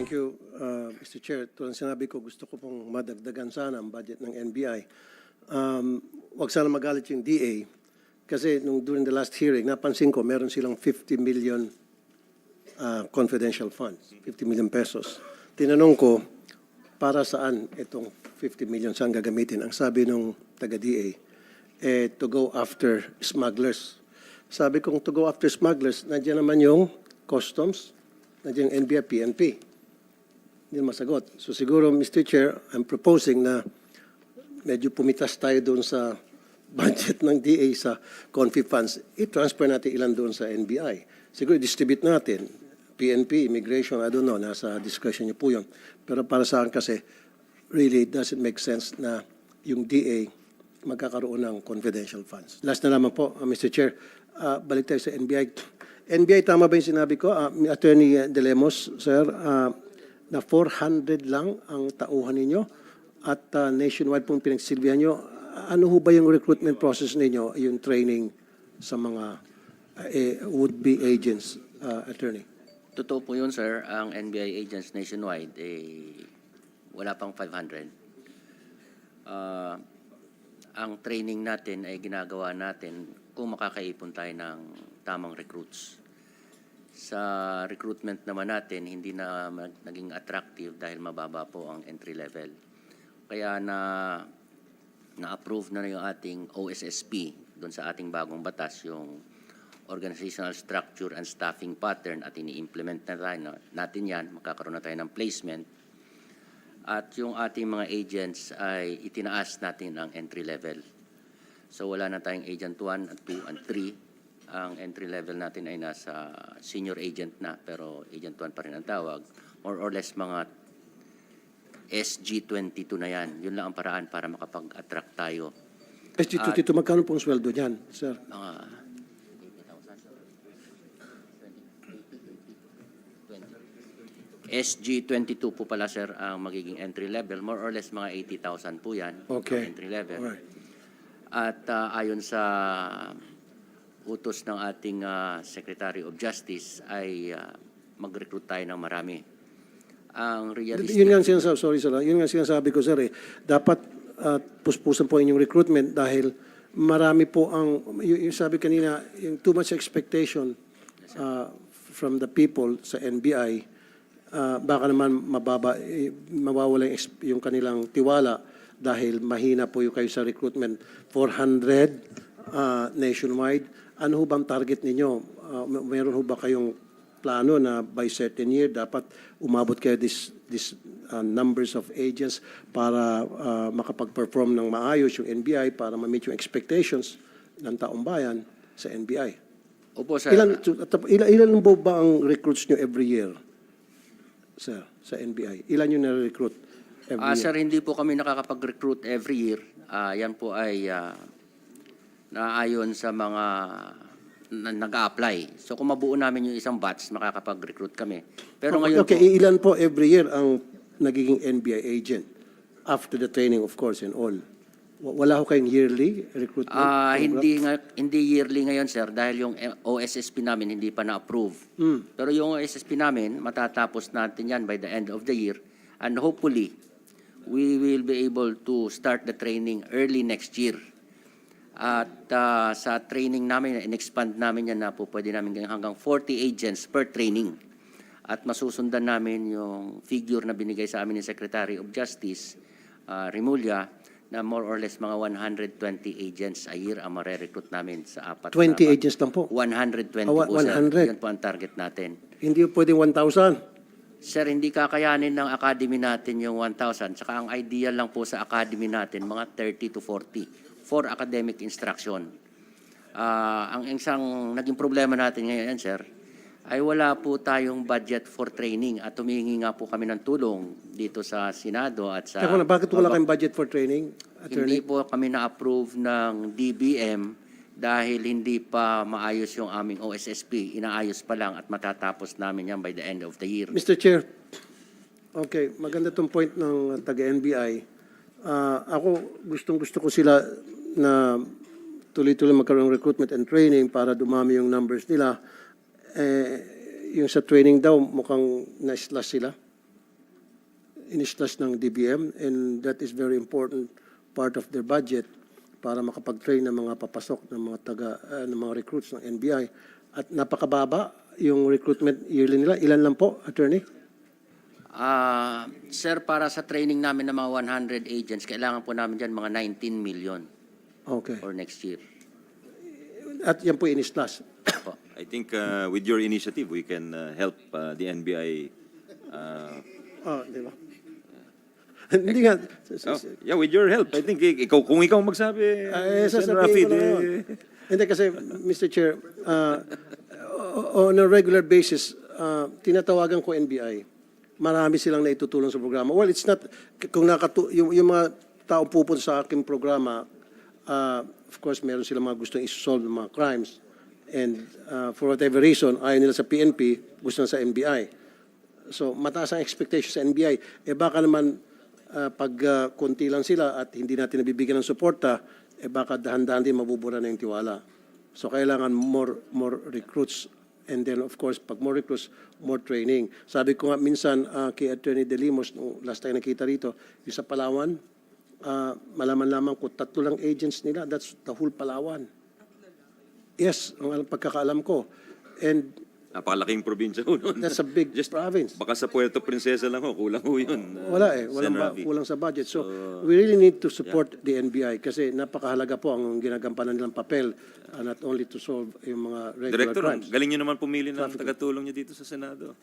Thank you, uh, Mr. Chair. Tulad sinabi ko, gusto ko pong madagdagan sana ang budget ng NBI. Um, Huwag sana magalit yung DA kasi nung during the last hearing, napansin ko meron silang 50 million uh, confidential funds, 50 million pesos. Tinanong ko, para saan itong 50 million, saan gagamitin? Ang sabi nung taga-DA, eh, to go after smugglers. Sabi kong to go after smugglers, nandiyan naman yung customs, nandiyan yung NBI, PNP. Hindi masagot. So siguro, Mr. Chair, I'm proposing na medyo pumitas tayo doon sa budget ng DA sa confi funds. I-transfer natin ilan doon sa NBI. Siguro distribute natin. PNP, immigration, I don't know, nasa discretion niyo po yun. Pero para sa akin kasi, really, doesn't make sense na yung DA magkakaroon ng confidential funds. Last na naman po, uh, Mr. Chair, uh, balik tayo sa NBI. NBI, tama ba yung sinabi ko? Uh, Attorney De Lemos, sir, uh, na 400 lang ang tauhan ninyo at uh, nationwide pong pinagsilbihan nyo. Ano ho ba yung recruitment process ninyo, yung training sa mga uh, would-be agents, uh, attorney? Totoo po yun, sir. Ang NBI agents nationwide, eh, wala pang 500. Ah, ang training natin ay ginagawa natin kung makakaipon tayo ng tamang recruits. Sa recruitment naman natin, hindi na naging attractive dahil mababa po ang entry level. Kaya na na-approve na yung ating OSSP doon sa ating bagong batas, yung organizational structure and staffing pattern at ini-implement na tayo na- natin yan, magkakaroon na tayo ng placement. At yung ating mga agents ay itinaas natin ang entry level. So wala na tayong agent 1, 2, and 3. Ang entry level natin ay nasa senior agent na, pero agent 1 pa rin ang tawag. More or less mga SG22 na yan. Yun lang ang paraan para makapag-attract tayo. SG22, magkano pong sweldo niyan, sir? Mga SG22 po pala sir ang magiging entry level. More or less mga 80,000 po yan. Okay. Entry level. Alright. At ah, ayon sa utos ng ating ah, Secretary of Justice ay ah, mag-recruit tayo ng marami. Ang realistic... Yun nga ang sinasabi, sorry sir, ah. yun nga ang sinasabi ko sir eh. Dapat uh, puspusan po inyong recruitment dahil marami po ang, yung, yung sabi kanina, yung too much expectation uh, from the people sa NBI, uh, baka naman mababa, eh, mawawala yung, yung kanilang tiwala dahil mahina po yung kayo sa recruitment. 400 uh, nationwide. Ano ho bang target ninyo? Uh, meron ho ba kayong plano na by certain year dapat umabot kayo this this uh, numbers of agents para uh, makapag-perform ng maayos yung NBI para ma-meet yung expectations ng taong bayan sa NBI. Opo sir. Ilan ilan, ilan po ba ang recruits nyo every year? Sir, sa NBI. Ilan yung na-recruit every Ah, year? sir, hindi po kami nakakapag-recruit every year. Ah, yan po ay ah, naayon sa mga na, nag-a-apply. So kung mabuo namin yung isang batch, makakapag-recruit kami. Pero ngayon okay, po, ilan po every year ang nagiging NBI agent? After the training, of course, and all. Wa- Wala ho kayong yearly recruitment? ah, program? hindi nga hindi yearly ngayon sir dahil yung eh, OSSP namin hindi pa na-approve. Hmm. Pero yung OSSP namin matatapos natin yan by the end of the year and hopefully we will be able to start the training early next year. At ah, sa training namin, in-expand namin yan na po pwede namin hanggang 40 agents per training. At masusundan namin yung figure na binigay sa amin ni Secretary of Justice, ah, Rimulya, na more or less mga 120 agents a year ang mare-recruit namin sa apat 20 na... agents lang po. 120 Ah, wa- po, sir. 100. Yun po ang target natin. Hindi po pwedeng 1,000. Sir, hindi kakayanin ng academy natin yung 1,000. Saka ang ideal lang po sa academy natin, mga 30 to 40 for academic instruction. Ah, ang isang naging problema natin ngayon, sir, ay wala po tayong budget for training at humingi nga po kami ng tulong dito sa Senado at sa... Teka na, bakit wala kayong budget for training, Hindi attorney? po kami na-approve ng DBM dahil hindi pa maayos yung aming OSSP. Inaayos pa lang at matatapos namin yan by the end of the year. Mr. Chair, okay, maganda tong point ng taga-NBI. Ah, ako, gustong-gusto ko sila na tuloy-tuloy magkaroon ng recruitment and training para dumami yung numbers nila. Eh, yung sa training daw, mukhang na-slash sila. in-slash ng DBM and that is very important part of their budget para makapag-train ng mga papasok ng mga taga ah, ng mga recruits ng NBI at napakababa yung recruitment yearly nila. Ilan lang po, attorney? Ah, sir, para sa training namin ng mga 100 agents, kailangan po namin dyan mga 19 million Okay. for next year. At yan po in-slash. Po. I think uh, with your initiative, we can uh, help uh, the NBI. Uh, Oh, di ba? Hindi nga. oh, yeah, with your help. I think ik- ikaw, kung ikaw magsabi, Ay, Sen. sasabihin Rafi, ko na yun. eh, Hindi kasi, Mr. Chair, uh, o- on a regular basis, uh, tinatawagan ko NBI. Marami silang naitutulong sa programa. Well, it's not, kung nakatu yung, yung mga tao pupunta sa aking programa, uh, of course, meron silang mga gustong isolve ng mga crimes. And uh, for whatever reason, ayaw nila sa PNP, gusto na sa NBI. So, mataas ang expectation sa NBI. Eh baka naman, ah, pag ah, konti lang sila at hindi natin nabibigyan ng suporta, eh baka dahan-dahan din mabubura na yung tiwala. So, kailangan more, more recruits. And then, of course, pag more recruits, more training. Sabi ko nga minsan ah, kay Attorney De Limos, nung last time nakita rito, yung sa Palawan, ah, malaman lamang ko, tatlo lang agents nila. That's the whole Palawan. Yes, ang alam- pagkakaalam ko. And napakalaking probinsya ho nun. that's a big Just province. Baka sa Puerto Princesa lang ho, kulang ho yun. uh, Wala eh, walang Sen. ba, Rafi. kulang sa budget. So, we really need to support the NBI kasi napakahalaga po ang ginagampanan nilang papel uh, not only to solve yung mga regular Director, crimes. galing nyo naman pumili ng tagatulong nyo dito sa Senado.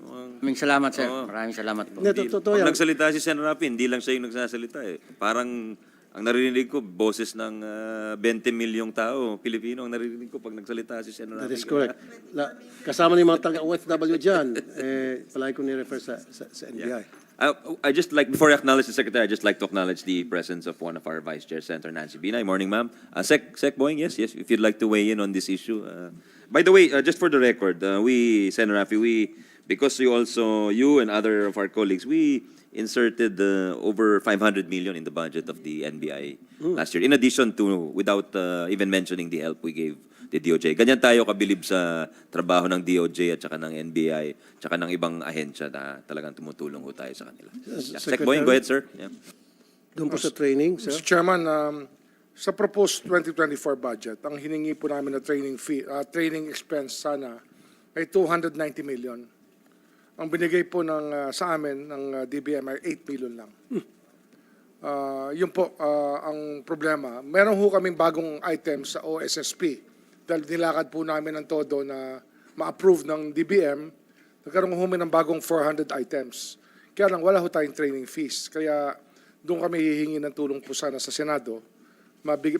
Mukhang- Maraming salamat, sir. Maraming salamat po. Hindi, Hindi- to- totoo pag yan. nagsalita si Sen. Rafi, hindi lang siya yung nagsasalita eh. Parang ang naririnig ko, boses ng ah, 20 milyong tao, Pilipino, ang naririnig ko pag nagsalita si Sen. Rafi. That is correct. La, kasama ni mga taga-OFW dyan, eh, palagi ko ni-refer sa, sa, sa NBI. I, I just like, before I acknowledge the Secretary, I just like to acknowledge the presence of one of our Vice Chair, Senator Nancy Binay. Morning, ma'am. Uh, Sec, Sec Boying, yes, yes, if you'd like to weigh in on this issue. Uh, by the way, uh, just for the record, uh, we, Senator Rafi, we, because you also, you and other of our colleagues, we inserted uh, over 500 million in the budget of the NBI last year, in addition to, without uh, even mentioning the help we gave the DOJ. Ganyan tayo kabilib sa trabaho ng DOJ at saka ng NBI, at saka ng ibang ahensya na talagang tumutulong ho tayo sa kanila. Yeah. Sec? Boying, go ahead, sir. Yeah. Doon po sa training, sir. Mr. Chairman, um, sa proposed 2024 budget, ang hiningi po namin na training fee, uh, training expense sana ay 290 million. Ang binigay po ng uh, sa amin ng uh, DBM ay 8 million lang. Uh, yun po uh, ang problema. Meron ho kaming bagong item sa OSSP dahil nilakad po namin ang todo na ma-approve ng DBM. Nagkaroon ho ng bagong 400 items. Kaya lang wala ho tayong training fees. Kaya doon kami hihingi ng tulong po sana sa Senado.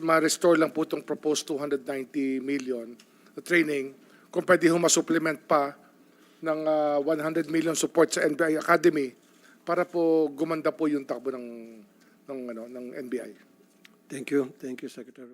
Ma-restore lang po itong proposed 290 million na training. Kung pwede ho ma-supplement pa ng ah, 100 million support sa NBI Academy para po gumanda po yung takbo ng ng ano ng NBI. Thank you. Thank you, Secretary.